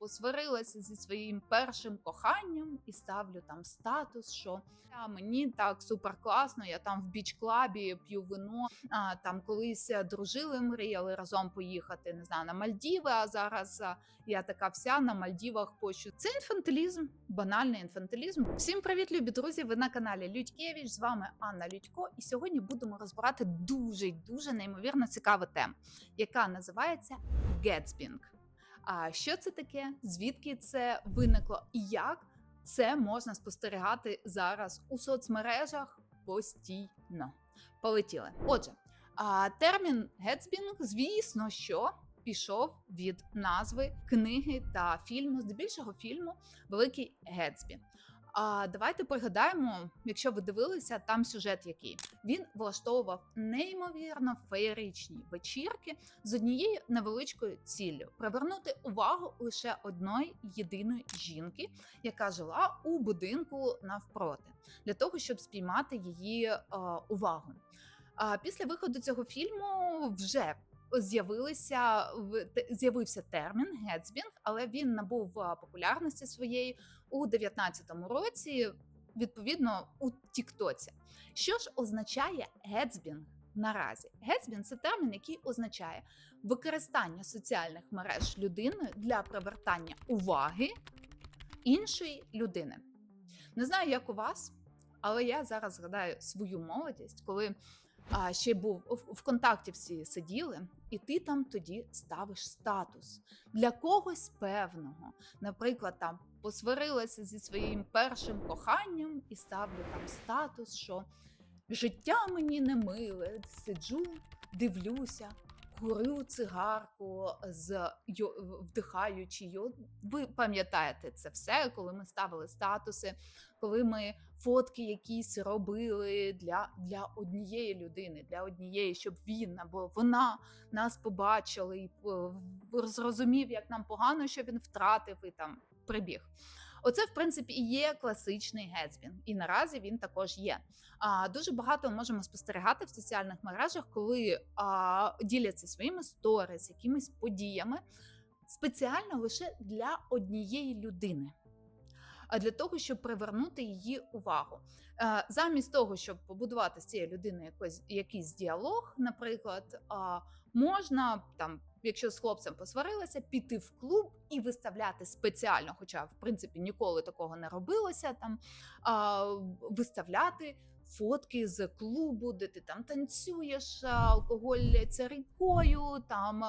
посварилася зі своїм першим коханням і ставлю там статус, що «А, мені так супер класно, я там в біч-клабі п'ю вино. А, там колись дружили, мріяли разом поїхати, не знаю, на Мальдіви. А зараз я така вся на Мальдівах пощу. Це інфантилізм, банальний інфантилізм. Всім привіт, любі друзі! Ви на каналі Людькевич. З вами Анна Людько, і сьогодні будемо розбирати дуже дуже неймовірно цікаву тему, яка називається Гетсбінг. А що це таке? Звідки це виникло і як це можна спостерігати зараз у соцмережах постійно? Полетіли. Отже, термін Гетсбінг, звісно, що пішов від назви книги та фільму, здебільшого фільму Великий Гетсбі. А давайте пригадаємо, якщо ви дивилися, там сюжет який він влаштовував неймовірно феєричні вечірки з однією невеличкою ціллю привернути увагу лише одної єдиної жінки, яка жила у будинку навпроти, для того, щоб спіймати її увагу. А після виходу цього фільму вже з'явилися в- з'явився термін гетсбінг, але він набув популярності своєї у 19-му році, відповідно у Тіктоці. Що ж означає гетсбінг наразі? Гетсбінг – це термін, який означає використання соціальних мереж людиною для привертання уваги іншої людини. Не знаю, як у вас, але я зараз згадаю свою молодість, коли а, ще був в ВКонтакті всі сиділи, і ти там тоді ставиш статус для когось певного. Наприклад, там посварилася зі своїм першим коханням і ставлю там статус, що життя мені не миле, сиджу, дивлюся. Курю цигарку з йо- вдихаючи йод. Ви пам'ятаєте це все, коли ми ставили статуси, коли ми фотки якісь робили для, для однієї людини, для однієї, щоб він або вона нас побачили і е, зрозумів, як нам погано, що він втратив і там прибіг. Оце, в принципі, і є класичний гетсбінг, і наразі він також є. А, дуже багато можемо спостерігати в соціальних мережах, коли а, діляться своїми сторіс, якимись подіями спеціально лише для однієї людини. А для того, щоб привернути її увагу, Е, замість того, щоб побудувати з цією людиною якийсь діалог, наприклад, можна там, якщо з хлопцем посварилася, піти в клуб і виставляти спеціально, хоча в принципі ніколи такого не робилося, там а, виставляти. Фотки з клубу, де ти там танцюєш, а, алкоголь царикою, там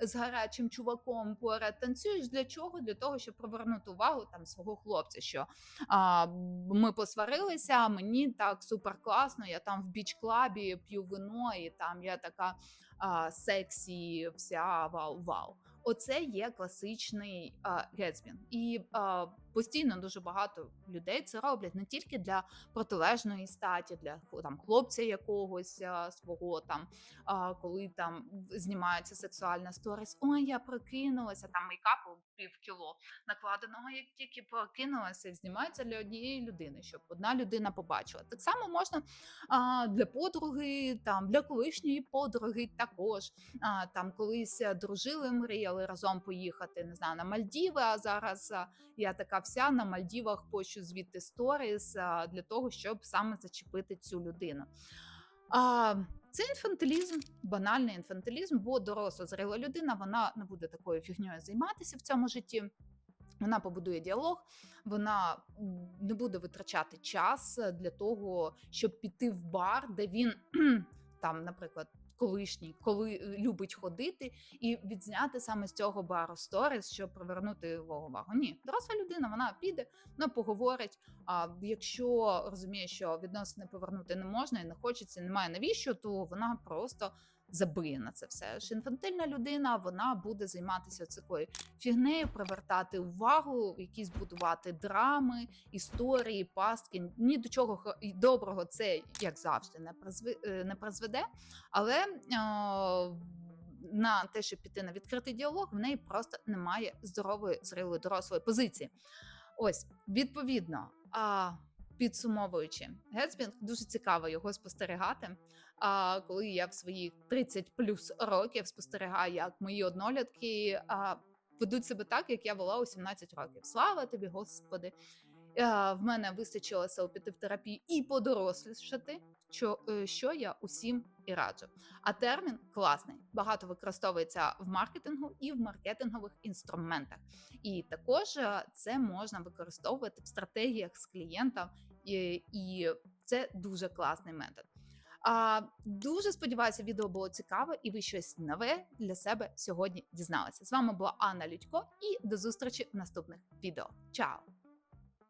з гарячим чуваком поряд танцюєш. Для чого? Для того, щоб привернути увагу там свого хлопця. Що а, ми посварилися, мені так супер класно. Я там в біч-клабі п'ю вино, і там я така а, сексі, вся вау-вау. Оце є класичний а, гетсбінг. І а, постійно дуже багато людей це роблять не тільки для протилежної статі, для там хлопця якогось свого там, коли там знімається сексуальна сторіс. Ой, я прокинулася, там мейкапу пів кіло накладеного, як тільки прокинулася, знімається для однієї людини, щоб одна людина побачила. Так само можна а, для подруги, там для колишньої подруги також. А, там колись дружили, мріяли разом поїхати, не знаю, на Мальдіви. А зараз я така вся на Мальдівах пощу звідти сторіс для того, щоб саме зачепити цю людину. А, це інфантилізм, банальний інфантилізм, бо доросла зрела людина, вона не буде такою фігньою займатися в цьому житті. Вона побудує діалог, вона не буде витрачати час для того, щоб піти в бар, де він там, наприклад, колишній, коли е, любить ходити, і відзняти саме з цього бару сторіс, щоб привернути його увагу. Ні, доросла людина, вона піде, вона поговорить. А якщо розуміє, що відносини повернути не можна і не хочеться, немає навіщо, то вона просто забиє на це все. Ж інфантильна людина вона буде займатися такою фігнею, привертати увагу, якісь будувати драми, історії, пастки. Ні до чого доброго це як завжди не призве- е, не призведе, але. е, На те, щоб піти на відкритий діалог, в неї просто немає здорової, зрілої, дорослої позиції. Ось, відповідно, а, підсумовуючи, Гетсбінг дуже цікаво його спостерігати. А коли я в свої 30 плюс років спостерігаю, як мої однолітки а, ведуть себе так, як я була у 17 років. Слава тобі, Господи! Е, В мене вистачило піти в терапію і подорослішати, що, е, що я усім і раджу. А термін класний, багато використовується в маркетингу і в маркетингових інструментах. І також е, це можна використовувати в стратегіях з клієнтом, і, і це дуже класний метод. А, дуже сподіваюся, відео було цікаве, і ви щось нове для себе сьогодні дізналися. З вами була Анна Людько, і до зустрічі в наступних відео. Чао!